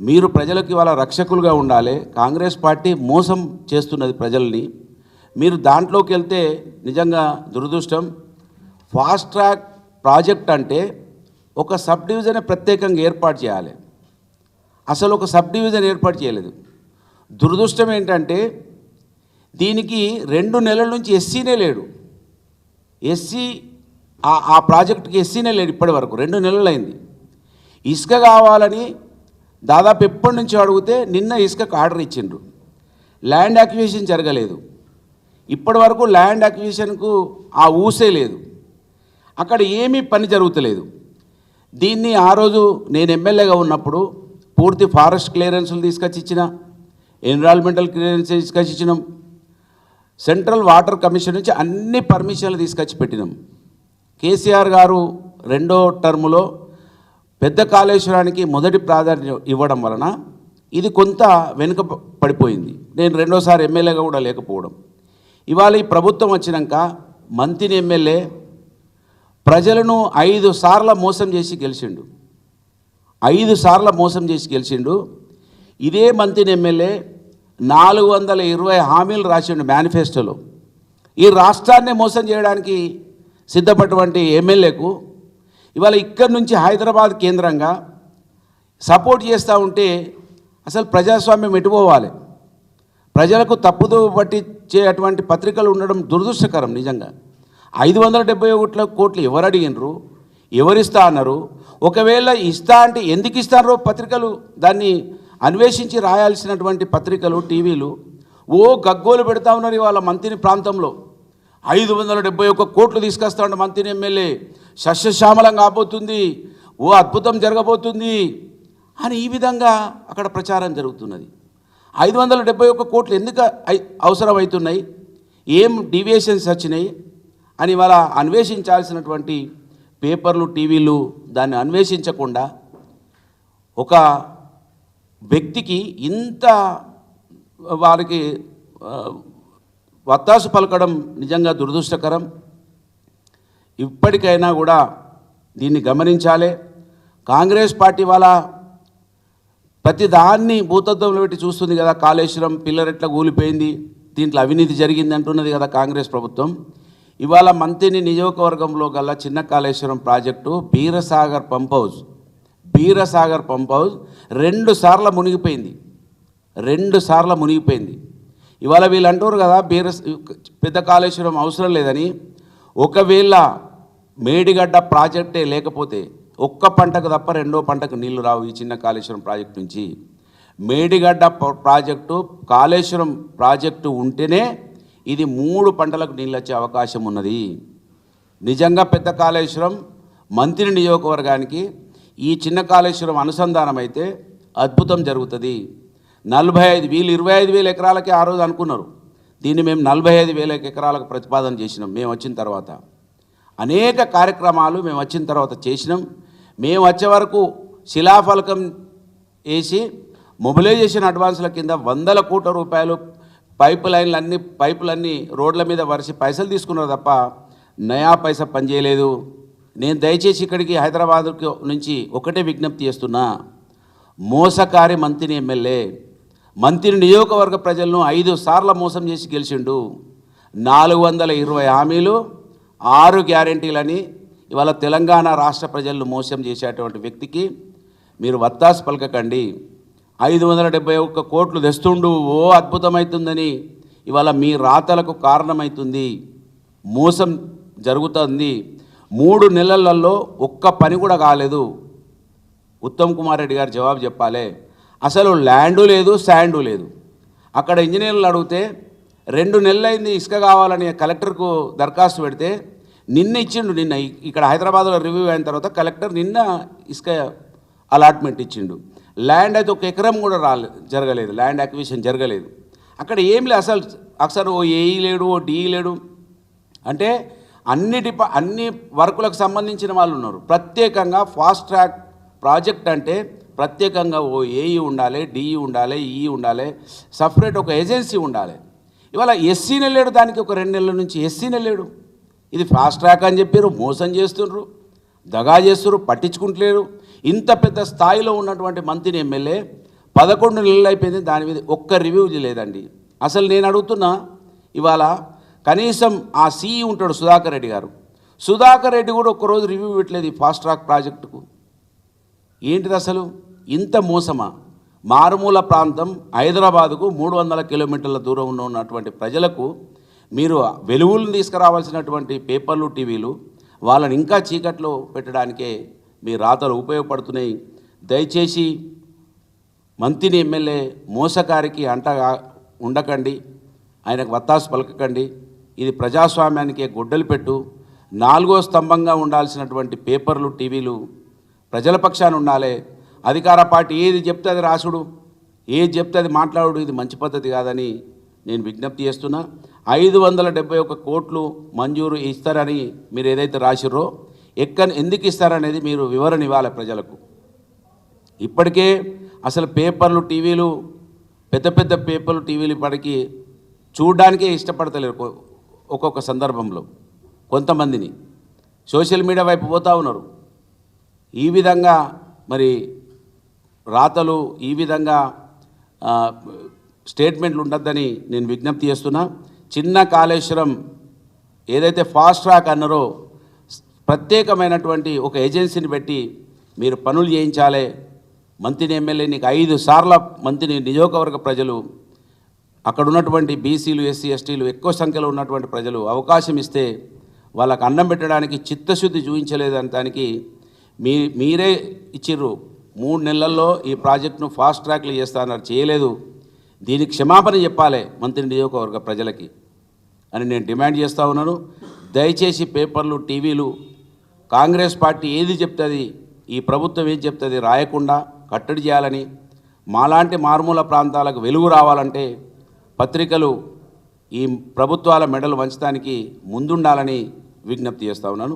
మీరు ప్రజలకు ఇవాళ రక్షకులుగా ఉండాలి. కాంగ్రెస్ పార్టీ మోసం చేస్తున్నది ప్రజల్ని. మీరు దాంట్లోకి వెళ్తే నిజంగా దురదృష్టం. ఫాస్ట్ ట్రాక్ ప్రాజెక్ట్ అంటే ఒక సబ్ డివిజన్ ప్రత్యేకంగా ఏర్పాటు చేయాలి. అసలు ఒక సబ్ డివిజన్ ఏర్పాటు చేయలేదు. దురదృష్టం ఏంటంటే దీనికి రెండు నెలల నుంచి ఎస్సీనే లేడు. ఎస్సీ ఆ- ప్రాజెక్ట్కి ప్రాజెక్టుకి ఎస్సీనే లేడు ఇప్పటి వరకు. రెండు నెలలు అయింది ఇసుక కావాలని దాదాపు ఎప్పటి నుంచి అడిగితే నిన్న ఇసుకకు ఆర్డర్ ఇచ్చిండ్రు. ల్యాండ్ అక్విజిషన్ జరగలేదు. ఇప్పటి వరకు ల్యాండ్ అక్విజిషన్కు ఆ ఊసే లేదు. అక్కడ ఏమీ పని జరుగుతలేదు. దీన్ని ఆ రోజు నేను ఎమ్మెల్యేగా ఉన్నప్పుడు పూర్తి ఫారెస్ట్ క్లియరెన్సులు తీసుకొచ్చి ఇచ్చిన ఎన్విరాన్మెంటల్ క్లియరెన్స్ తీసుకొచ్చి ఇచ్చినాం. సెంట్రల్ వాటర్ కమిషన్ నుంచి అన్ని పర్మిషన్లు తీసుకొచ్చి పెట్టినాం. కేసీఆర్ గారు రెండో టర్ములో పెద్ద కాళేశ్వరానికి మొదటి ప్రాధాన్యం ఇవ్వడం వలన ఇది కొంత వెనుక పడిపోయింది నేను రెండోసారి ఎమ్మెల్యేగా కూడా లేకపోవడం. ఇవాళ ఈ ప్రభుత్వం వచ్చినాక మంత్రిని ఎమ్మెల్యే ప్రజలను ఐదు సార్ల మోసం చేసి గెలిచిండు. ఐదు సార్ల మోసం చేసి గెలిచిండు. ఇదే మంత్రిని ఎమ్మెల్యే నాలుగు వందల ఇరవై హామీలు రాసిండు మేనిఫెస్టోలో ఈ రాష్ట్రాన్ని మోసం చేయడానికి సిద్ధపడినటువంటి ఎమ్మెల్యేకు ఇవాళ ఇక్కడి నుంచి హైదరాబాద్ కేంద్రంగా సపోర్ట్ చేస్తూ ఉంటే అసలు ప్రజాస్వామ్యం ఎటుపోవాలి ప్రజలకు తప్పుదో పట్టించే అటువంటి పత్రికలు ఉండడం దురదృష్టకరం నిజంగా. ఐదు వందల డెబ్బై ఒకట్ల కోట్లు ఎవరు అడిగినరు? ఎవరిస్తా అన్నారు? ఒకవేళ ఇస్తా అంటే ఎందుకు ఇస్తారో పత్రికలు దాన్ని అన్వేషించి రాయాల్సినటువంటి పత్రికలు టీవీలు ఓ గగ్గోలు పెడతా ఉన్నారు ఇవాళ మంత్రి ప్రాంతంలో. ఐదు వందల డెబ్బై ఒక్క కోట్లు తీసుకొస్తాడు మంత్రి ఎమ్మెల్యే. సస్యశ్యామలం కాబోతుంది. ఓ అద్భుతం జరగబోతుంది. అని ఈ విధంగా అక్కడ ప్రచారం జరుగుతున్నది. ఐదు వందల డెబ్బై ఒక్క కోట్లు ఎందుకు అవసరమవుతున్నాయి? ఏం డీవియేషన్స్ వచ్చినాయి? అని వాళ్ళ అన్వేషించాల్సినటువంటి పేపర్లు టీవీలు దాన్ని అన్వేషించకుండా ఒక వ్యక్తికి ఇంత వారికి వత్తాసు పలకడం నిజంగా దురదృష్టకరం. ఇప్పటికైనా కూడా దీన్ని గమనించాలి. కాంగ్రెస్ పార్టీ వాళ్ళ ప్రతి దాన్ని భూతత్వంలో పెట్టి చూస్తుంది కదా కాళేశ్వరం పిల్లరెట్ల కూలిపోయింది దీంట్లో అవినీతి జరిగింది అంటున్నది కదా కాంగ్రెస్ ప్రభుత్వం. ఇవాళ మంత్రిని నియోజకవర్గంలో గల చిన్న Kaleshwaram project Beerasagar pump house Beerasagar pump house రెండు సార్లు మునిగిపోయింది. రెండు సార్లు మునిగిపోయింది. ఇవాళ వీళ్ళు అంటారు కదా బీర పెద్ద కాళేశ్వరం అవసరం లేదని. ఒకవేళ మేడిగడ్డ ప్రాజెక్టే లేకపోతే ఒక్క పంటకు తప్ప రెండో పంటకు నీళ్ళు రావు ఈ చిన్న కాళేశ్వరం ప్రాజెక్టు నుంచి. మేడిగడ్డ ప్రాజెక్టు కాళేశ్వరం ప్రాజెక్టు ఉంటేనే ఇది మూడు పంటలకు నీళ్ళు వచ్చే అవకాశం ఉన్నది. నిజంగా పెద్ద కాళేశ్వరం మంత్రి నియోజకవర్గానికి ఈ చిన్న కాళేశ్వరం అనుసంధానం అయితే అద్భుతం జరుగుతుంది. నలభై ఐదు వీళ్ళు ఇరవై ఐదు వేల ఎకరాలకే ఆ రోజు అనుకున్నారు. దీన్ని మేము నలభై ఐదు వేల ఎకరాలకు ప్రతిపాదన చేసినాం. మేము వచ్చిన తర్వాత అనేక కార్యక్రమాలు మేము వచ్చిన తర్వాత చేసినాం. మేము వచ్చే వరకు శిలాఫలకం వేసి మొబిలైజేషన్ అడ్వాన్స్ల కింద వందల కోట్ల రూపాయలు పైప్ లైన్లన్నీ పైపులన్నీ రోడ్ల మీద వరిసి పైసలు తీసుకున్నారు తప్ప నయా పైసా పనిచేయలేదు నేను దయచేసి ఇక్కడికి హైదరాబాద్ నుంచి ఒకటే విజ్ఞప్తి చేస్తున్నా. మోసకారి మంత్రిని ఎమ్మెల్యే మంత్రి నియోజకవర్గ ప్రజలను ఐదు సార్లు మోసం చేసి గెలిచిండు. నాలుగు వందల ఇరవై హామీలు ఆరు గ్యారెంటీలని ఇవాళ తెలంగాణ రాష్ట్ర ప్రజలను మోసం చేసేటువంటి వ్యక్తికి మీరు వత్తాసు పలకకండి. ఐదు వందల డెబ్బై ఒక్క కోట్లు తెస్తుండు. ఓ అద్భుతమవుతుందని ఇవాళ మీ రాతలకు కారణమవుతుంది మోసం జరుగుతుంది. మూడు నెలలలో ఒక్క పని కూడా కాలేదు. ఉత్తమ్ కుమార్ రెడ్డి గారు జవాబు చెప్పాలి. అసలు ల్యాండు లేదు శాండు లేదు. అక్కడ ఇంజనీర్లు అడిగితే రెండు నెలలైంది ఇసుక కావాలని కలెక్టర్కు దరఖాస్తు పెడితే నిన్న ఇచ్చిండు నిన్న ఇక్కడ హైదరాబాద్లో రివ్యూ అయిన తర్వాత కలెక్టర్ నిన్న ఇసుక అలాట్మెంట్ ఇచ్చిండు. ల్యాండ్ అయితే ఒక ఎకరం కూడా రాలే జరగలేదు ల్యాండ్ అక్విజిషన్ జరగలేదు. అక్కడ ఏం లేదు అసలు అసలు ఓ ఏఈ లేడు ఓ డిఈ లేడు. అంటే అన్ని డిపా అన్ని వర్కులకు సంబంధించిన వాళ్ళు ఉన్నారు. ప్రత్యేకంగా ఫాస్ట్ ట్రాక్ ప్రాజెక్ట్ అంటే ప్రత్యేకంగా ఓ ఏఈ ఉండాలి డిఈ ఉండాలి ఈ ఉండాలి సపరేట్ ఒక ఏజెన్సీ ఉండాలి. ఇవాళ ఎస్సీనే లేడు దానికి ఒక రెండు నెలల నుంచి ఎస్సీనే లేడు ఇది ఫాస్ట్ ట్రాక్ అని చెప్పారు మోసం చేస్తుండ్రు దగా చేస్తున్నారు పట్టించుకుంటలేరు. ఇంత పెద్ద స్థాయిలో ఉన్నటువంటి మంత్రిని ఎమ్మెల్యే పదకొండు నెలలు అయిపోయింది దాని మీద ఒక్క రివ్యూ లేదండి. అసలు నేను అడుగుతున్నా ఇవాళ కనీసం ఆ సీఈ ఉంటాడు సుధాకర్ రెడ్డి గారు. సుధాకర్ రెడ్డి కూడా ఒక్కరోజు రివ్యూ పెట్టలేదు ఈ ఫాస్ట్ ట్రాక్ ప్రాజెక్టుకు. ఏంటిది అసలు? ఇంత మోసమా? మారుమూల ప్రాంతం హైదరాబాదుకు మూడు వందల కిలోమీటర్ల దూరంలో ఉన్నటువంటి ప్రజలకు మీరు వెలుగులను తీసుకురావాల్సినటువంటి పేపర్లు టీవీలు వాళ్ళని ఇంకా చీకట్లో పెట్టడానికే మీ రాతలు ఉపయోగపడుతున్నాయి. దయచేసి మంత్రిని ఎమ్మెల్యే మోసకారికి అంట ఉండకండి. ఆయనకు వత్తాసు పలకకండి. ఇది ప్రజాస్వామ్యానికి గొడ్డలు పెట్టు. నాలుగో స్తంభంగా ఉండాల్సినటువంటి పేపర్లు టీవీలు ప్రజల పక్షాన ఉండాలి. అధికార పార్టీ ఏది చెప్తే అది రాసుడు. ఏది చెప్తే అది మాట్లాడు ఇది మంచి పద్ధతి కాదని నేను విజ్ఞప్తి చేస్తున్నా. ఐదు వందల డెబ్బై ఒక్క కోట్లు మంజూరు ఇస్తారని మీరు ఏదైతే రాసిర్రో ఎక్కడ ఎందుకు ఇస్తారనేది మీరు వివరణ ఇవ్వాలి ప్రజలకు. ఇప్పటికే అసలు పేపర్లు టీవీలు పెద్ద పెద్ద పేపర్లు టీవీలు ఇప్పటికీ చూడడానికే ఇష్టపడతలేరు ఒక్కొక్క సందర్భంలో కొంతమందిని. సోషల్ మీడియా వైపు పోతూ ఉన్నారు. ఈ విధంగా మరి రాతలు ఈ విధంగా స్టేట్మెంట్లు ఉండద్దని నేను విజ్ఞప్తి చేస్తున్నా. చిన్న కాళేశ్వరం ఏదైతే ఫాస్ట్ ట్రాక్ అన్నారో ప్రత్యేకమైనటువంటి ఒక ఏజెన్సీని పెట్టి మీరు పనులు చేయించాలి. మంత్రిని ఎమ్మెల్యే నీకు ఐదు సార్ల మంత్రిని నియోజకవర్గ ప్రజలు అక్కడ ఉన్నటువంటి బీసీలు ఎస్సీ ఎస్టీలు ఎక్కువ సంఖ్యలో ఉన్నటువంటి ప్రజలు అవకాశం ఇస్తే వాళ్ళకు అన్నం పెట్టడానికి చిత్తశుద్ధి చూపించలేదని దానికి మీ మీరే ఇచ్చిర్రు. మూడు నెలల్లో ఈ ప్రాజెక్టును ఫాస్ట్ ట్రాక్లు చేస్తానన్నారు చేయలేదు. దీనికి క్షమాపణ చెప్పాలి మంత్రి నియోజకవర్గ ప్రజలకి అని నేను డిమాండ్ చేస్తూ ఉన్నాను. దయచేసి పేపర్లు టీవీలు కాంగ్రెస్ పార్టీ ఏది చెప్తుంది ఈ ప్రభుత్వం ఏం చెప్తుంది రాయకుండా కట్టడి చేయాలని మాలాంటి మారుమూల ప్రాంతాలకు వెలుగు రావాలంటే పత్రికలు ఈ ప్రభుత్వాల మెడలు వంచడానికి ముందుండాలని విజ్ఞప్తి చేస్తా ఉన్నాను.